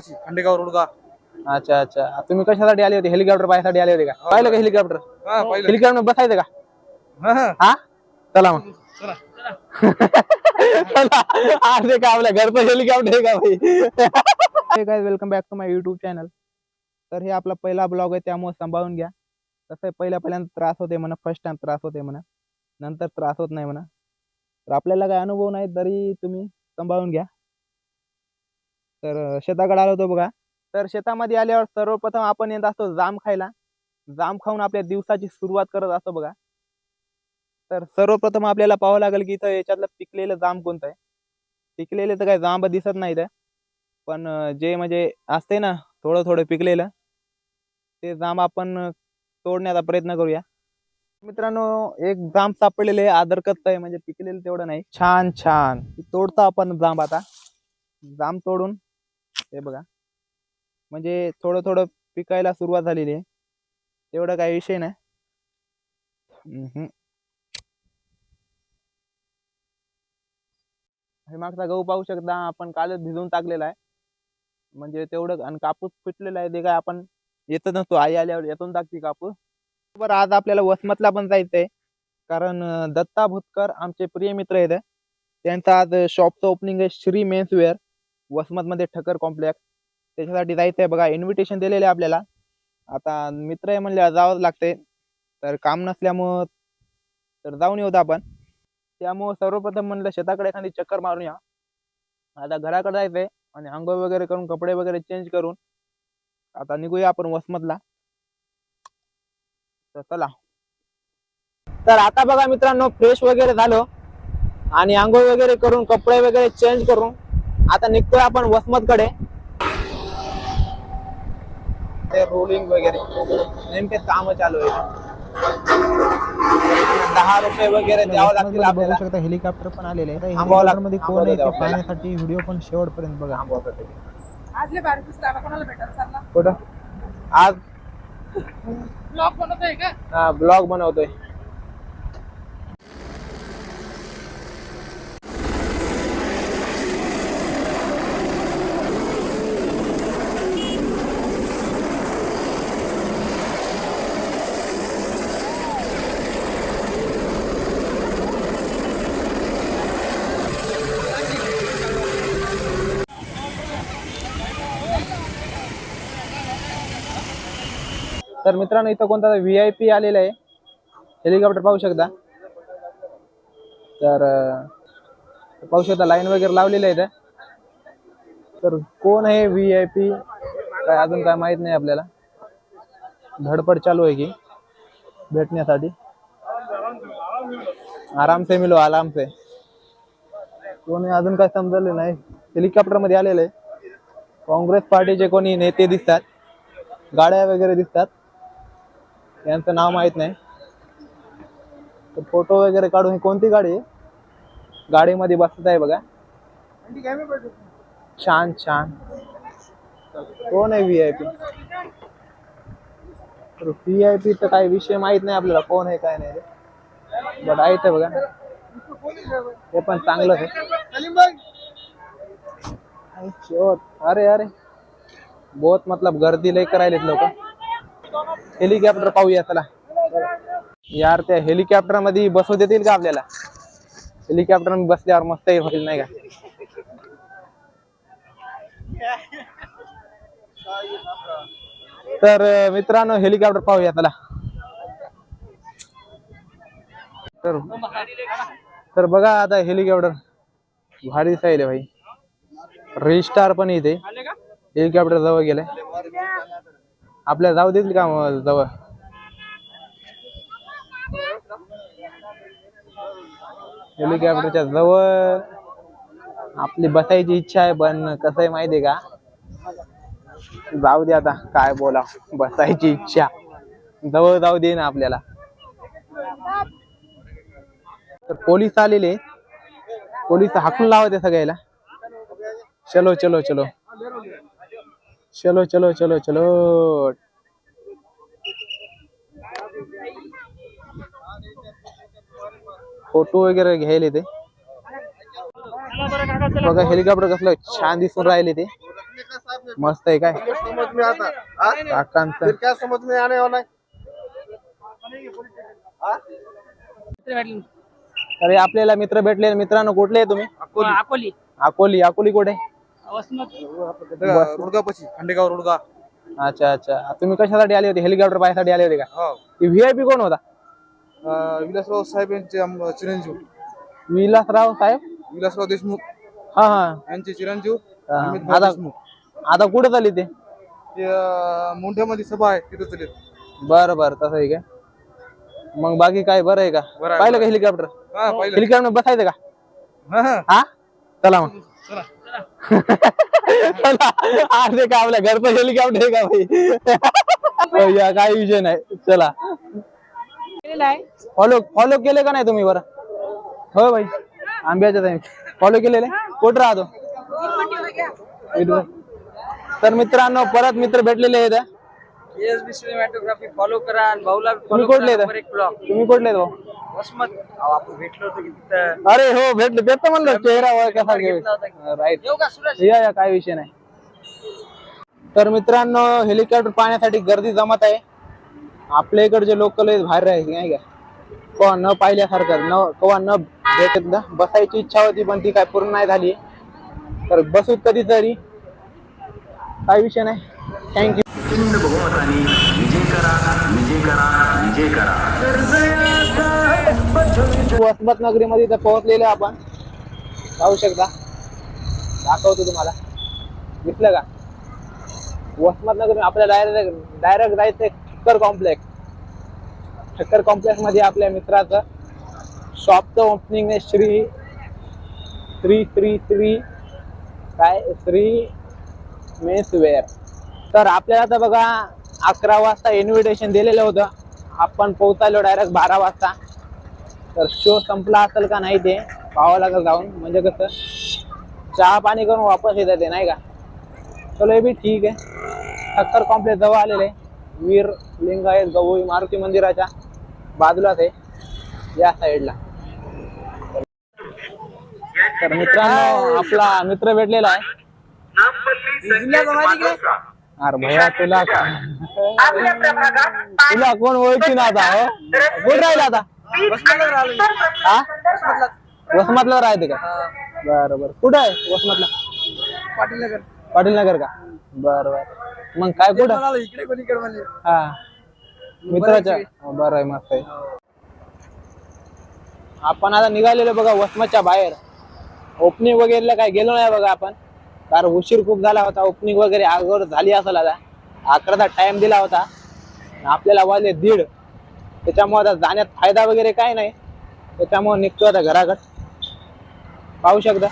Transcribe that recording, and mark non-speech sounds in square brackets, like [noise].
खंडेगाव रोडगा. अच्छा अच्छा. तुम्ही कशासाठी आले होते? हेलिकॉप्टर पाहायसाठी आले होते का? पाहिलं का हेलिकॉप्टर? हा हेलिकॉप्टर बसायचं का? हा, हा. हा? चला मग. आज का आपल्या घरचं हेलिकॉप्टर आहे का भाई? काय welcome back to my YouTube channel तर हे आपला पहिला ब्लॉग आहे त्यामुळे सांभाळून घ्या. कसं पहिल्या पहिल्यांदा त्रास होते म्हणा फर्स्ट टाइम त्रास होते म्हणा. नंतर त्रास होत नाही म्हणा. तर आपल्याला काय अनुभव नाही तरी तुम्ही सांभाळून घ्या. तर शेताकडे आलो होतो बघा. तर शेतामध्ये आल्यावर सर्वप्रथम आपण येत असतो जाम खायला. जाम खाऊन आपल्या दिवसाची सुरुवात करत असतो बघा. तर सर्वप्रथम आपल्याला पाहावं लागेल की इथं याच्यातलं पिकलेलं जाम कोणतं आहे. पिकलेले तर काय जांब दिसत नाही इथं. पण जे म्हणजे असते ना थोडं थोडं पिकलेलं ते जांब आपण तोडण्याचा प्रयत्न करूया. मित्रांनो एक जांब सापडलेले आहे आदरकत आहे. म्हणजे पिकलेलं तेवढं नाही. छान छान. तोडतो आपण जांब आता. जांब तोडून हे बघा. म्हणजे थोडं थोडं पिकायला सुरुवात झालेली आहे. तेवढं काही विषय नाही. हे मागचा गहू पाहू शकता आपण कालच भिजवून टाकलेला आहे. म्हणजे तेवढं आणि कापूस फुटलेला आहे ते काय आपण येतच नसतो. आई आल्यावर येतून टाकते कापूस. बरं आज आपल्याला वसमतला पण जायचंय. कारण दत्ता भुतकर आमचे प्रिय मित्र आहेत. त्यांचा आज शॉपचं ओपनिंग आहे श्री मेन्सवेअर वसमतमध्ये ठक्कर कॉम्प्लेक्स त्याच्यासाठी जायचं आहे बघा इन्व्हिटेशन दिलेलं आहे आपल्याला. आता मित्र आहे म्हणल्यावर जावंच लागते तर काम नसल्यामुळं तर जाऊन येऊ आपण. त्यामुळं सर्वप्रथम म्हणलं शेताकडे एखादी चक्कर मारून या. आता घराकडे जायचंय आणि आंघोळ वगैरे करून कपडे वगैरे चेंज करून आता निघूया आपण वसमतला. तर चला. तर आता बघा मित्रांनो फ्रेश वगैरे झालो. आणि आंघोळ वगैरे करून कपडे वगैरे चेंज करून आता निघतोय आपण वसमत कडे ते रोलिंग वगैरे. नेमके काम चालू आहे दहा रुपये वगैरे द्यावं लागतील आपल्याला. बघू शकता हेलिकॉप्टर पण आलेले आहे हेलिकॉप्टरमध्ये कोण आहे ते. पाहण्यासाठी व्हिडिओ पण शेवटपर्यंत बघा. आजले बाहेर पुस्तकाला कोणाला भेटायला चालला? कुठं? आज? [laughs] ब्लॉग बनवतोय का? ब्लॉग बनवतोय. तर मित्रांनो इथं कोणता व्ही आय पी आलेला आहे. हेलिकॉप्टर पाहू शकता. तर पाहू शकता लाईन वगैरे लावलेली आहे तर कोण आहे व्ही आय पी काय अजून काय माहीत नाही आपल्याला. धडपड चालू आहे की भेटण्यासाठी. आराम से मिलो आराम से कोणी अजून काय समजलं नाही. हेलिकॉप्टरमध्ये आलेलं. आहे काँग्रेस पार्टीचे कोणी नेते दिसतात. गाड्या वगैरे दिसतात. यांचं नाव माहीत नाही. तर फोटो वगैरे काढून ही कोणती गाडी आहे? गाडीमध्ये बसत आहे बघा. छान छान. कोण आहे V I P V I P तर काही विषय माहीत नाही आपल्याला कोण आहे काय नाही बट आहे ते बघा. ते पण चांगलं आहे. अरे अरे. बहुत मतलब गर्दी लय करायलेत लोक. हेलिकॉप्टर पाहूया चला. यार त्या हेलिकॉप्टरमध्ये बसू देतील का आपल्याला? हेलिकॉप्टरमध्ये बसल्यावर मस्त होईल नाही का? तर मित्रांनो हेलिकॉप्टर पाहूया चला. तर तर बघा आता हेलिकॉप्टर. भारी दिसायले भाई. रिस्टार पण इथे. हेलिकॉप्टर जवळ गेलाय. आपल्याला जाऊ देतील का मग जवळ? हेलिकॉप्टरच्या जवळ. आपली बसायची इच्छा आहे पण कसं आहे माहिती का? जाऊ दे आता काय बोला बसायची इच्छा. जवळ जाऊ दे ना आपल्याला. तर पोलीस आलेले. पोलीस हाकून लावते सगळ्याला. चलो चलो चलो. चलो चलो चलो चलो. फोटो वगैरे घ्यायला ते बघा हेलिकॉप्टर कसलं छान दिसून राहिले ते. मस्त आहे काय? समज में आता हाँ? काकांचं. फिर क्या समझ में आने वाला है अरे आपल्याला मित्र भेटले. मित्रांनो कुठले आहे तुम्ही? अकोली. अकोली. अकोली कुठे? रुडगापाशी खंडेगाव रुडगा. अच्छा अच्छा. तुम्ही कशासाठी आले होते? हेलिकॉप्टर पाहायसाठी आले होते का? हो. व्हीआयपी कोण होता? अं, विलासराव साहेब यांचे आम- चिरंजीव. विलासराव साहेब? विलासराव देशमुख. हा हा. यांचे चिरंजीव हा. अमित भाऊ आता देशमुख. आता कुठे चालली ते? ते अं, मोंढ्यामध्ये सभा आहे तिथं चलेत बरं बरं. तसं आहे का? मग बाकी काय बरं आहे का? बरं आहे, पाहिलं का हेलिकॉप्टर? हा पाहिलं. हेलिकॉप्टर बसायचं का? हा, हा. हा? चला मग. चला. चला अरे का आपल्या घरचं हेलिकॉप्टर आहे का भाई? हो, या काही विषय नाही. चला. फॉलो फॉलो केले का नाही तुम्ही बरं? हो भाई आंब्याच्या टाइम फॉलो केलेले? कुठं राहतो? इथवर. तर मित्रांनो परत मित्र भेटलेले आहेत सिनेमॅटोग्राफी फॉलो करा. भाऊला तुम्ही कुठले आहेत? एक ब्लॉग तुम्ही कुठले भाऊ? वसमत अहो, आपण भेटलो होतो की तिथं. अरे हो भेटले. भेटतो म्हणलं चेहरा घेतला होता ओळखासारखे राईट येऊ का सुरेश? या या काय विषय नाही. तर मित्रांनो हेलिकॉप्टर पाहण्यासाठी गर्दी जमत आहे. आपल्या इकडचे लोकल बाहेर राहायचे नाही का? कवा न पाहिल्यासारखं न कवा न भेटत ना बसायची इच्छा होती पण ती काय पूर्ण नाही झाली. तर बसू कधीतरी काय विषय नाही. थँक्यू विजय करा विजय करा विजय करा. वसमत नगरीमध्ये इथं पोहोचलेलो आपण. पाहू शकता. दाखवतो तुम्हाला. दिसलं का? वसमत नगर आपल्या डायरेक्ट डायरेक्ट जायचं ठक्कर कॉम्प्लेक्स ठक्कर कॉम्प्लेक्समध्ये आपल्या मित्राचं शॉपचं ओपनिंग आहे श्री श्री श्री श्री काय? श्री मेन्स वेअर तर आपल्याला तर बघा अकरा वाजता इन्व्हिटेशन दिलेलं होतं. आपण पोहोचालो डायरेक्ट बारा वाजता. तर शो संपला असेल का नाही ते पाहावं लागेल जाऊन. म्हणजे कसं चहा पाणी करून वापस येतात ते नाही का? चलो हे बी ठीक आहे. ठक्कर कॉम्प्लेक्स जवळ आलेले आहे. वीर लिंगायत गवळी मारुती मंदिराच्या बाजूलाच आहे. या साईडला तर मित्रांनो आपला मित्र भेटलेला आहे. अरे भैया तुला तुला कोण ओळखी ना आता हो? राहिला आता. हा? वसमतला राहते का? बरं बरं. कुठं आहे वसमतला पाटील नगर पाटील नगर का? बरं बरं. मग काय कुठं? इकडे कोणी इकडे हा. मित्राच्या बरं आहे. मस्त आहे. आपण आता निघालेलो बघा वसमतच्या बाहेर. ओपनिंग वगैरेला काय गेलो नाही बघा आपण. कारण उशीर खूप झाला होता. ओपनिंग वगैरे अगोदर झाली असेल आता. अकराचा टाइम दिला होता. आपल्याला वाजले दीड. त्याच्यामुळे आता जाण्यात फायदा वगैरे काय नाही. त्याच्यामुळे निघतो आता घराकडे पाहू शकता.